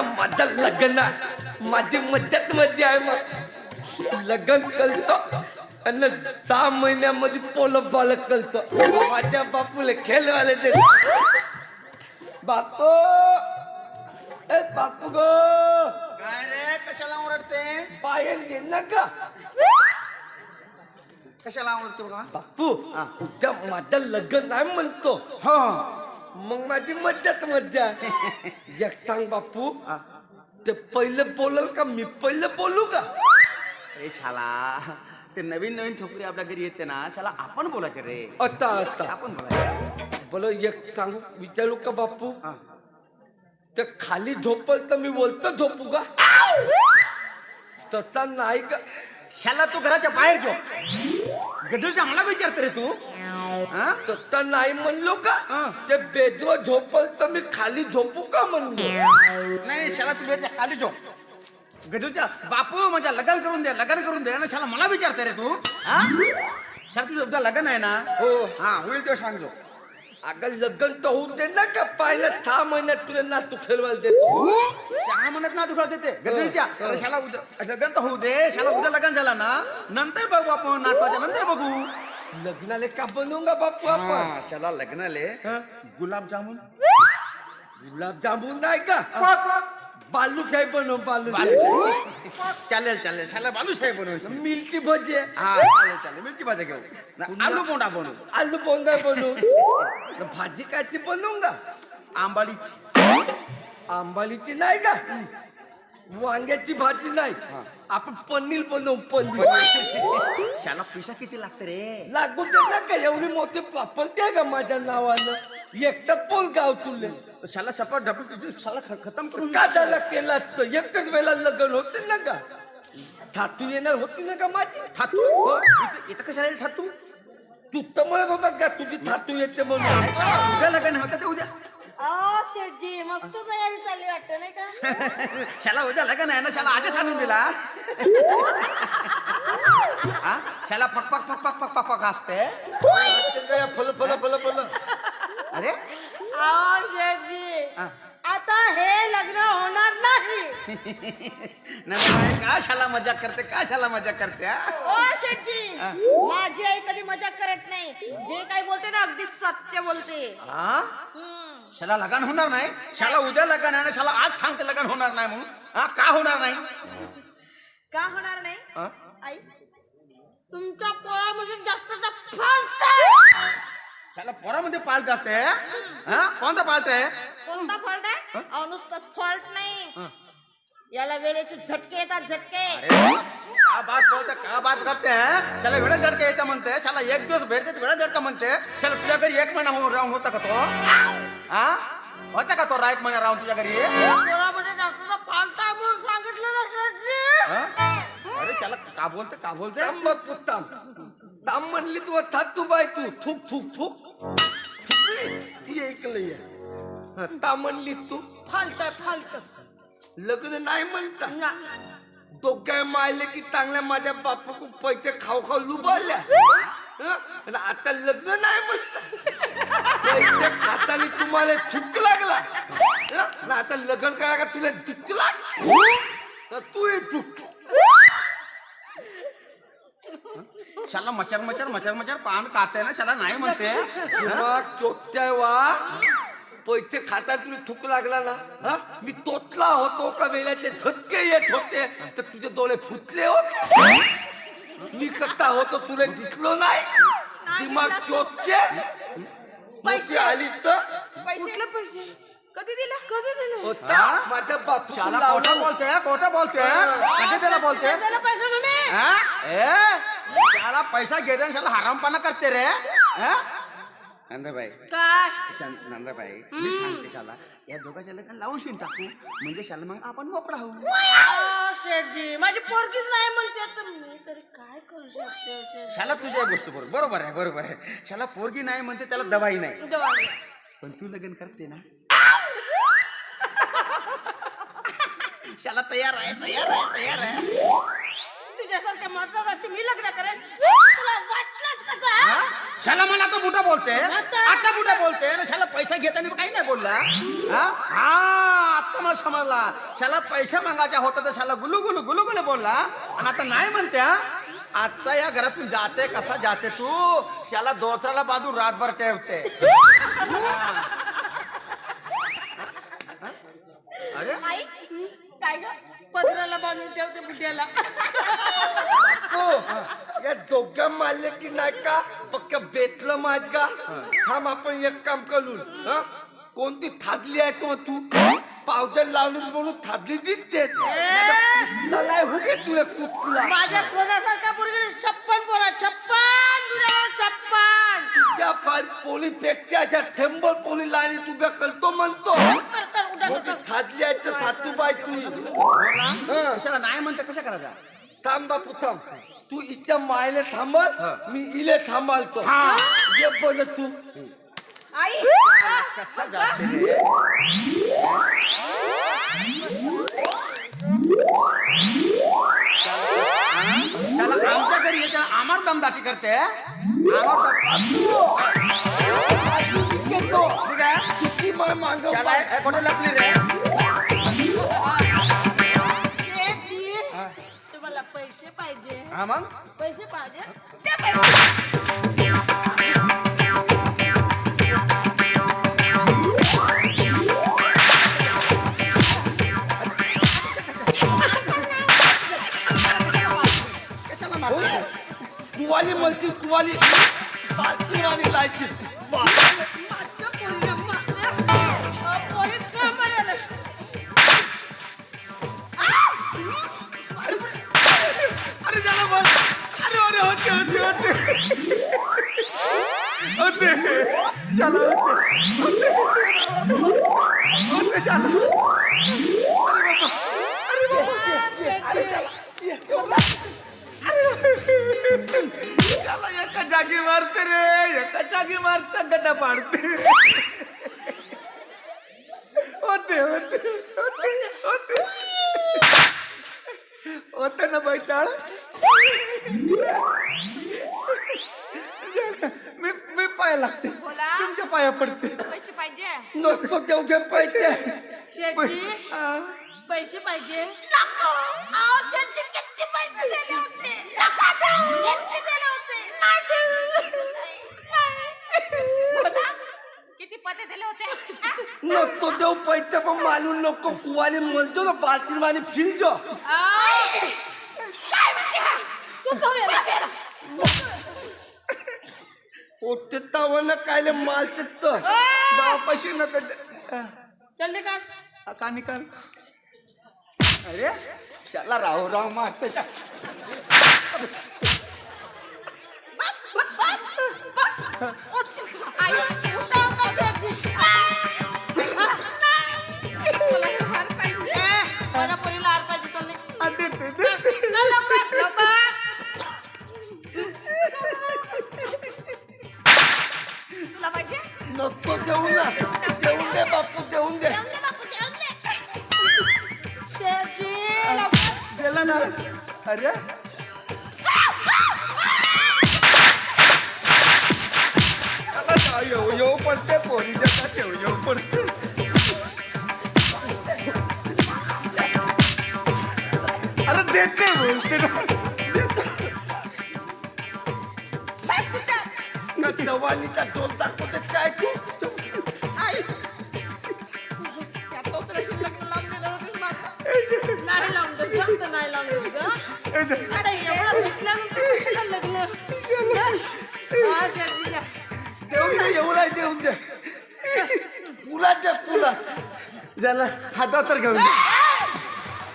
उद्या माझं लग्न. आहे. माझी मज्जात मज्जा आहे मग. लग्न करतो आणि सहा महिन्यामध्ये पोलं बाल करतो. माझ्या बापूला खेळवाले ते बापू! ए बापू गो! काय रे कशाला ओरडते? पायल घे ना का कशाला ओरडते बघा. बापू उद्या माझं लग्न नाही म्हणतो. हो. मग माझी मज्जात मज्जा. एक सांग बापू. ते पहिलं बोलल का मी पहिलं बोलू का? अरे शाला ते नवीन नवीन छोकरी आपल्या घरी येते ना शाला आपण बोलायचे रे. आता आता. आपण बोलायचे. बोला एक सांगू विचारू का बापू? हा. ते खाली झोपल तर मी बोलतो झोपू का? तसा नाही का? शाला तू घराच्या बाहेर झोप. गजूच्या मला विचारते रे तू. हा? नाही म्हणलो का? हा. ते बेजवर झोपल तर मी खाली झोपू का म्हणलो? नाही शाला तू बेडच्या खाली झोप. गजूच्या बापू म्हणजे लग्न करून दे लग्न करून दे. ना शाला मला विचारते रे तू. हा? शाला तुझं उद्या लग्न आहे ना? हो. हा होईल तेव्हा सांग झोप अगं लग्न तर होऊ दे ना का? पाहिलं सहा महिन्यात तुला ना तू खेळवायला देतो. सहा म्हणत ना तुला देते. गजरीच्या अरे शाला उद्या लग्न तर होऊ दे. शाला उद्या लग्न झाला ना? नंतर बघू आपण नातवाच्या नंतर बघू. लग्नाला का बनवूंगा बापू आपण? हा, शाला लग्नाले। हा? गुलाबजामुन गुलाबजामुन नाही का? बालूशाही बनव बालूशाही. चालेल चालेल शाला बालूशाही बनवू मिलती भजे. हा चालेल चालेल मिरची भाजी घेऊ. ना, आलू मोठा बनवू. आलू बोंदा बनवू. भाजी कायची बनवूंगा आंबाडी आंबालीची नाही का? वांग्याची भाजी नाही. आपण पनीर बनवू पनीर. शाला पैसा किती लागते रे? लागू दे ना का एवढी मोठी प्रॉपर्टी आहे का माझ्या नावानं? एकटाच बोल गाव तुले. शाला सपाट डबल शाला ख- खतम करून का झालं केला असतं एकच वेळेला लग्न होते ना का? थातू येणार होती ना का माझी? थातू इथं इथं कशाला येईल थातू तू तर म्हणत होता का तुझी थातू येते म्हणून? उद्या लग्न होतं ते उद्या अहो शेठजी मस्त तयारी चालली वाटतं नाही का? शाला उद्या लग्न आहे ना शाला आजच आणून दिला. हा? शाला फक फक फक फक फक फक फक असते. फल फल फल फल. अरे? शेठजी हा. आता हे लग्न होणार नाही. नाही का? शाला मजा करते का? शाला मजा करते हा? ओ शेठजी माझी आई कधी मजा करत नाही. जे काही बोलते ना अगदी सत्य बोलते. हा? हम्म. शाला लग्न होणार नाही शाला उद्या लग्न आहे ना शाला आज सांगते लग्न होणार नाही म्हणून. हा का होणार नाही? का होणार नाही? हा? आई तुमच्या पोळामध्ये जास्त फालतू शाला पोरामध्ये पाळत जाते हा? कोणता पाळत आहे कोणता फॉल्ट आहे? अहो नुसतंच फॉल्ट नाही. याला वेळेचे झटके येतात झटके. का बात बोलते का बात करते हैं? शाला वेळा झटका येतं म्हणते शाला एक दिवस भेटते वेळा झटका म्हणते शाला तुझ्या घरी एक महिना होऊन राहून होता का तो? हा? होता का तो रा एक महिना राहून तुझ्या घरी म्हणून सांगितलं ना शेठजी हा? अरे शाला का बोलते का बोलते? ताम बापू ताम म्हणली तू थातू बाय तू। थुक थुक थुक। ये ऐकलं ये ताम म्हणली तू। फालत आहे फालत। लग्न नाही म्हणता डोक्या मायले की चांगल्या माझ्या बापू पैसे खाऊ खाऊ लुबाडल्या? आणि आता लग्न नाही म्हणता पैसे खाताना तुम्हाला थुक लागला. आता लग्न करायला तुला दुःख लाग तू चुक शाला मचर मचर मचर मचर पान खाते ना शाला नाही म्हणते. दिमाग चोटत्याय वा. पैसे खाता तुला थुक लागला ना? हा? मी तोतला होतो का वेळेचे झटके येत होते तर तुझे डोळे फुटले होते. मी कट्टा होतो तुला दिसलो नाही. दिमाग चोटते पैसे. आली तर? पैसे. पैसे? कधी दिले? कधी दिले? होता हा? माझ्या बापू शाला खोटं बोलते खोटं बोलते कधी त्याला बोलते दिले पैसे तुम्ही? हा? ए? शाला पैसा घेते आणि शाला हरामपणा करते रे हा? नंदाबाई. काय? शांत नंदाबाई. मी सांगते शाला. या दोघांच्या लग्न लावून शिन टाकू. म्हणजे शाला मग आपण मोकळा होऊ. शेठजी. माझी पोरगीच नाही म्हणते तर मी. तरी काय करू शकते शेठजी? शाला तुझ्या गोष्ट बरोबर. बरोबर आहे बरोबर आहे. शाला पोरगी नाही म्हणते त्याला दवाई नाही. पण तू लग्न करते ना? शाला तयार आहे तयार आहे तयार आहे. तुझ्यासारख्या महत्वाची मी लग्न करेन? तुला वाटलंच कसं हा? शाला मला तो बुटा बोलते. आता? आता बुटा बोलते. आणि शाला पैसा घेताना काही नाही बोलला. हा? हा आता कमाल समजला. शाला पैसे मागायचा होता तर शाला गुलू गुलू गुलू गुलू बोलला. आणि आता नाही म्हणत्या आता या घरातून जाते कसा जाते तू? शाला दोसराला बाजू रातभर ठेवते. अरे काय ग पत्राला बांधून ठेवते बुड्याला हो या दोघ्या मारले की नाही का? पक्क बेतलं माहीत का? थांब आपण एक काम करू. हं? कोणती थादली आहे किंवा तू? पावडर लावली म्हणून थादली दिसते. नाही हो गे तुला कुठला? माझ्या कोणासारखा मुलगी छप्पन बोला छप्पन बुड्याला छप्पन. त्या फार पोली पेक्षा त्या थेंबर पोली लाईनी तुझ्या करतो म्हणतो. मोठी उठा. थादली आहे तर थातू बाय तू. शाला नाही म्हणते कसं करायचा? थांब बापू थांब तू इथल्या मायले थांबल मी इले थांबालतो. ये बोल तू. आई. कसा जाते? येते आमार दमदाटी करते मांग रे तुम्हाला पैसे पाहिजे. हा मग? पैसे पाहिजे. ते पैसे. वाली कुवाली वाली लायची माझ्या पोरीला अरे त्याला अरे अरे होते होते होते होते होते होते जागी मारते रे. एका जागी मारता गटा पाडते. होते होते होते होते. होते ना बैताळ मी मी पाया लागते. बोला. तुमच्या पाया पडते. पैसे पाहिजे? नसतो तेवढे पैसे. शेटजी हा. पैसे पाहिजे? अहो, शेटजी किती पैसे दिले होते. किती दिले होते नाही देऊ. नाही. बोला. दिले होते. नसतो देऊ पैसे पण मालूम नको. कुवाली म्हणतो ना पालखीवाली फिरजो. म्हणते हा? तवनं कायले मालते तर नका जल्दी काढ का निकाल? अरे शाला राव राव मारते. का उठशील. आई, उठाव का नको देऊ ना देऊन दे. बापू देऊन दे. दिला ना. अरे. काय येऊ येऊ पडते पोरी देतात येऊ येऊ पडते. अरे देते बोलते ना. का जवानीचा डोल दाखवते काय तू? नाही लावून देत नाही लावून देत गं. अरे एवढं भेटल्यानंतर कशाला लग्न हा, शेटजी द्या. देऊन दे एवढा देऊन दे पुला दे पुला झालं हा दत्तर घेऊन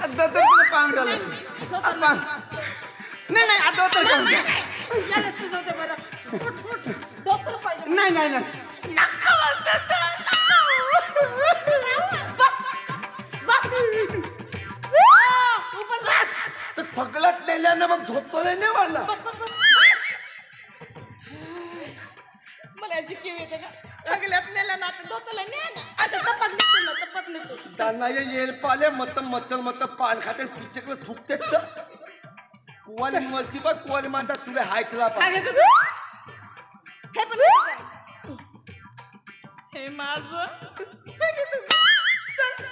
दत्तर तुला पांग झालं पांग. नाही नाही हा दत्तर घेऊन जा. याला सुचवते बरं. उठ, उठ. डॉक्टर पाहिजे. नाही नाही नाही नेल्यानं मग धोतो नाही मला मला याची किव येते का सगळ्यात नेलं ना आता. डोक्याला ने ना. आता तपास निघतो ना तपास निघतो त्यांना ये येल पाले मत मत मत पान खाते पिचकलं थुकते तर. कुवाली मुसीबत कुवाली म्हणतात तुला हायकला काय घेतो तू? हे पण. हे माझं. चल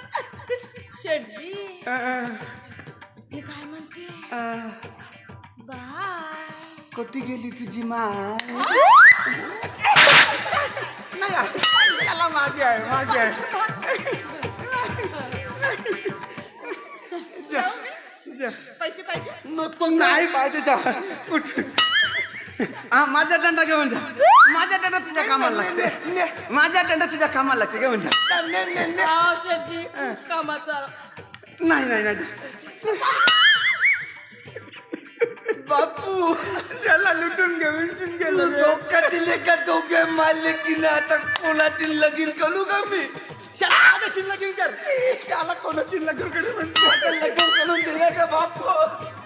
शेटजी मी काय म्हणते? बाय. कुठे गेली तुझी माय? नाही त्याला मागे आहे मागे आहे. पैसे पाहिजे? नको नाही पाहिजे जा. उठ हा माझा दंडा घेऊन जा. माझा दंडा तुझ्या कामाला लागते. माझा दंडा तुझ्या कामाला लागते घेऊन जा. ने, ने, ने. हा. शेटजी कामाचा. नाही नाही नाही. बापू. त्याला लुटून घेऊन शिन गेलं. धोका दिले का धोके मारले की ना आता कोणातील लगीन करू का मी? माझ्या शिल्लक कर. त्याला कोणाची लगीन कडे म्हणते आता लगीन करून दिलं का बापू?